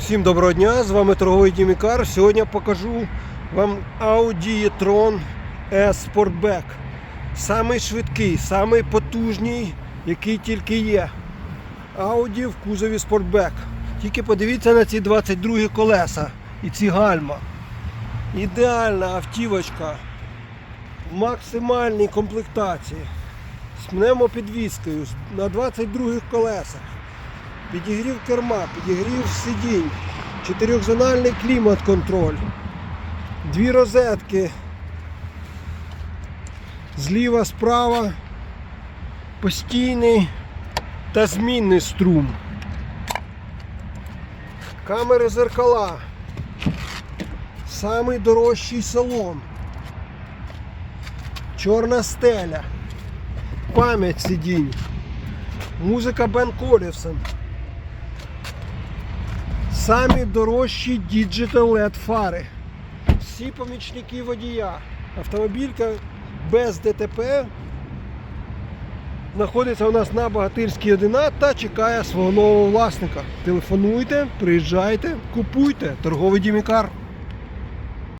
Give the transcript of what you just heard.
Всім доброго дня, з вами торговий Дімікар. Сьогодні покажу вам Audi e-tron S Sportback. Самий швидкий, самий потужний, який тільки є. Audi в кузові Sportback. Тільки подивіться на ці 22 колеса і ці гальма. Ідеальна автівочка в максимальній комплектації. З пневмопідвіскою на 22 колесах. Підігрів керма, підігрів сидінь, чотирьохзональний клімат-контроль, дві розетки. Зліва, справа, постійний та змінний струм. Камери зеркала. Самий дорожчий салон. Чорна стеля. Пам'ять сидінь. Музика Бен Колівсон. Самі дорожчі Digital LED фари. Всі помічники водія. Автомобілька без ДТП знаходиться у нас на Багатирській 1 та чекає свого нового власника. Телефонуйте, приїжджайте, купуйте. Торговий Дімікар.